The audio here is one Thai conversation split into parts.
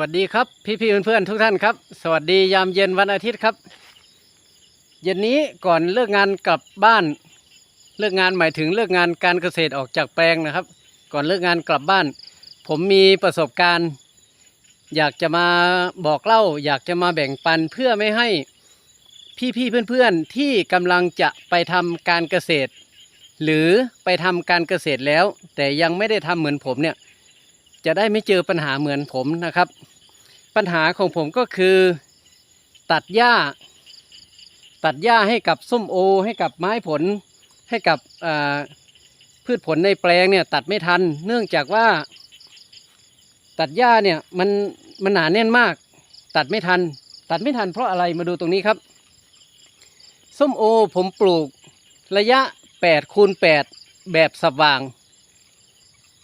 วัสดีครับพี่พี่ๆเพื่อนๆทุกท่านครับ สวัสดียามเย็นวันอาทิตย์ครับ เย็นนี้ก่อนเลิกงานกลับบ้าน เลิกงานหมายถึงเลิกงานการเกษตรออกจากแปลงนะครับ ก่อนเลิกงานกลับบ้าน ผมมีประสบการณ์ อยากจะมาบอกเล่า อยากจะมาแบ่งปันเพื่อไม่ให้พี่พี่ๆเพื่อนๆที่กำลังจะไปทำการเกษตร หรือไปทำการเกษตรแล้ว แต่ยังไม่ได้ทำเหมือนผมเนี่ย จะได้ไม่เจอปัญหาเหมือนผมนะครับ ปัญหาของผมก็คือ ตัดหญ้า ตัดหญ้าให้กับส้มโอ ให้กับไม้ผล ให้กับพืชผลในแปลงเนี่ยตัดไม่ทัน เนื่องจากว่า ตัดหญ้าเนี่ยมันมันหนาแน่นมาก ตัดไม่ทัน ตัดไม่ทันเพราะอะไรมาดูตรงนี้ครับส้มโอผมปลูกระยะ8คูณ8แบบสับวาง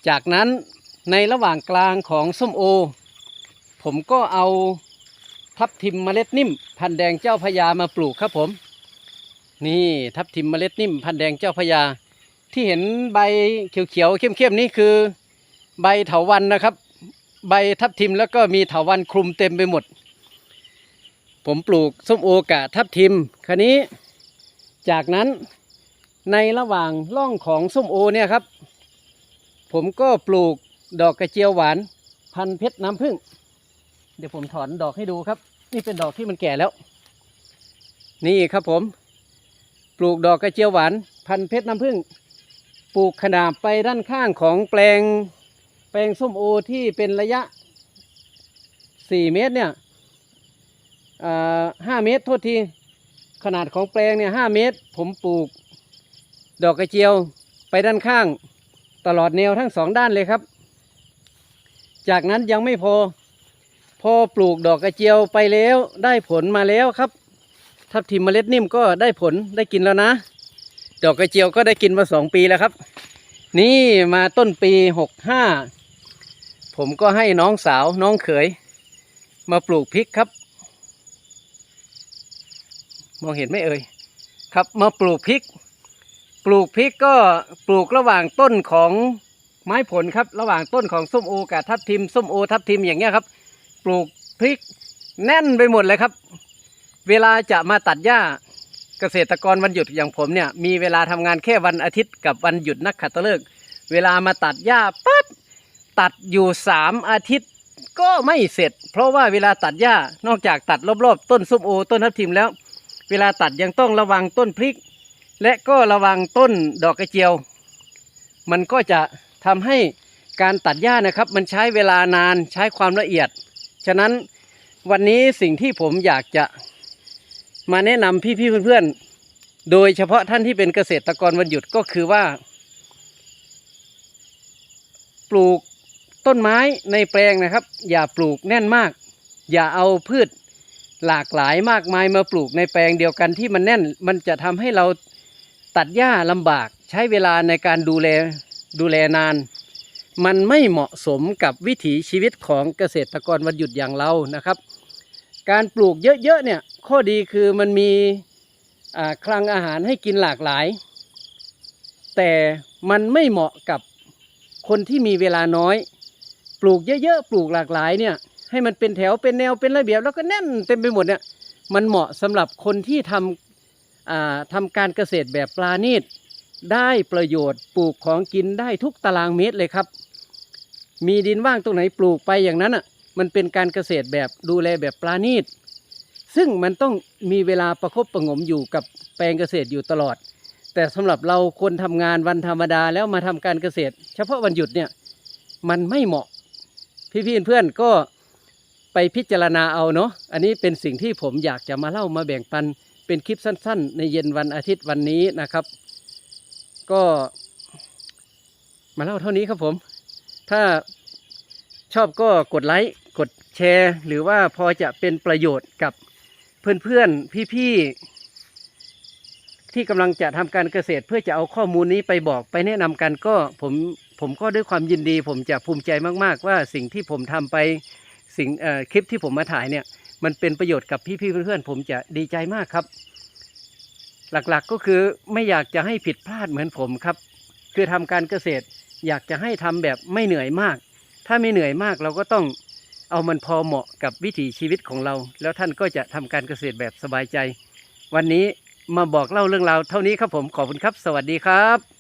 จากนั้น ในระหว่างกลางของส้มโอ ผมก็เอาทับทิมเมล็ดนิ่ม พันแดงเจ้าพญามาปลูกครับผม นี่ทับทิมเมล็ดนิ่ม พันแดงเจ้าพญาที่เห็นใบเขียวๆเข้มๆนี่คือ ใบเถาวันนะครับ ใบทับทิมแล้วก็มีเถาวันคลุมเต็มไปหมด ผมปลูกส้มโอกะทับทิมคันนี้ จากนั้นในระหว่างร่องของส้มโอเนี่ยครับ ผมก็ปลูก ดอกกระเจียวหวาน พันเพชรน้ำผึ้งเดี๋ยวผมถอนดอกให้ดูครับ นี่เป็นดอกที่มันแก่แล้ว นี่ครับผม ปลูกดอกกระเจียวหวาน พันเพชรน้ำผึ้งปลูกขนาบไปด้านข้างของแปลง แปลงส้มโอที่เป็นระยะ 4 เมตรเนี่ยห้าเมตรโทษทีขนาดของแปลงเนี่ยห้าเมตร ผมปลูก ดอกกระเจียวไปด้านข้าง ตลอดแนวทั้งสองด้านเลยครับ จากนั้นยังไม่พอ พอปลูกดอกกระเจียวไปแล้วได้ผลมาแล้วครับ ทับทิมเมล็ดนิ่มก็ได้ผลได้กินแล้วนะ ดอกกระเจียวก็ได้กินมาสองปีแล้วครับ นี่มาต้นปีหกห้าผมก็ให้น้องสาวน้องเขย มาปลูกพริกครับ มองเห็นไหมเอ่ยครับมาปลูกพริก ปลูกพริกก็ปลูกระหว่างต้นของ ไม้ผลครับระหว่างต้นของส้มโอกับทับทิมส้มโอทับทิมอย่างเงี้ยครับ ปลูกพริกแน่นไปหมดเลยครับ เวลาจะมาตัดหญ้าเกษตรกรวันหยุดอย่างผมเนี่ยมีเวลาทำงานแค่วันอาทิตย์กับวันหยุดนักขัตฤกษ์เวลามาตัดหญ้าปั๊บตัดอยู่สามอาทิตย์ก็ไม่เสร็จ เพราะว่าเวลาตัดหญ้านอกจากตัดรอบๆ ต้นส้มโอ ต้นทับทิมแล้ว เวลาตัดยังต้องระวังต้นพริก และก็ระวังต้นดอกกระเจียว มันก็จะ ทำให้การตัดหญ้านะครับ มันใช้เวลานานใช้ความละเอียด ฉะนั้นวันนี้สิ่งที่ผมอยากจะมาแนะนำพี่ๆเพื่อนๆ โดยเฉพาะท่านที่เป็นเกษตรกรวันหยุดก็คือว่า ปลูกต้นไม้ในแปลงนะครับ อย่าปลูกแน่นมาก อย่าเอาพืชหลากหลายมากมายมาปลูกในแปลงเดียวกันที่มันแน่น มันจะทำให้เราตัดหญ้าลำบาก ใช้เวลาในการดูแล ดูแลนาน มันไม่เหมาะสมกับวิถีชีวิตของเกษตรกรวันหยุดอย่างเรานะครับ การปลูกเยอะๆเนี่ยข้อดีคือมันมีคลังอาหารให้กินหลากหลาย แต่มันไม่เหมาะกับคนที่มีเวลาน้อย ปลูกเยอะๆปลูกหลากหลายเนี่ยให้มันเป็นแถวเป็นแนวเป็นระเบียบแล้วก็แน่นเต็มไปหมดเนี่ยมันเหมาะสำหรับคนที่ทำทำการเกษตรแบบปลาณีต ได้ประโยชน์ปลูกของกินได้ทุกตารางเมตรเลยครับ มีดินว่างตรงไหนปลูกไปอย่างนั้นอะมันเป็นการเกษตรแบบดูแลแบบปลาณีต ซึ่งมันต้องมีเวลาประคบประงมอยู่กับแปลงเกษตรอยู่ตลอด แต่สำหรับเราคนทำงานวันธรรมดาแล้วมาทำการเกษตร เฉพาะวันหยุดเนี่ยมันไม่เหมาะ พี่ๆเพื่อนๆก็ไปพิจารณาเอาเนาะอันนี้เป็นสิ่งที่ผมอยากจะมาเล่ามาแบ่งปันเป็นคลิปสั้น ๆ ในเย็นวันอาทิตย์วันนี้นะครับ ก็มาเล่าเท่านี้ครับผม ถ้าชอบก็กดไลค์ กดแชร์ หรือว่าพอจะเป็นประโยชน์กับเพื่อนๆ พี่ๆ ที่กำลังจะทำการเกษตร เพื่อจะเอาข้อมูลนี้ไปบอกไปแนะนำกันก็ผมผมก็ด้วยความยินดี ผมจะภูมิใจมาก ๆ ว่าสิ่งที่ผมทำไปสิ่งคลิปที่ผมมาถ่ายเนี่ย มันเป็นประโยชน์กับพี่ๆเพื่อนๆ ผมจะดีใจมากครับ หลักๆก็คือไม่อยากจะให้ผิดพลาดเหมือนผมครับ คือทำการเกษตรอยากจะให้ทำแบบไม่เหนื่อยมาก ถ้าไม่เหนื่อยมากเราก็ต้องเอามันพอเหมาะกับวิถีชีวิตของเรา แล้วท่านก็จะทำการเกษตรแบบสบายใจ วันนี้มาบอกเล่าเรื่องราวเท่านี้ครับผมขอบคุณครับ สวัสดีครับ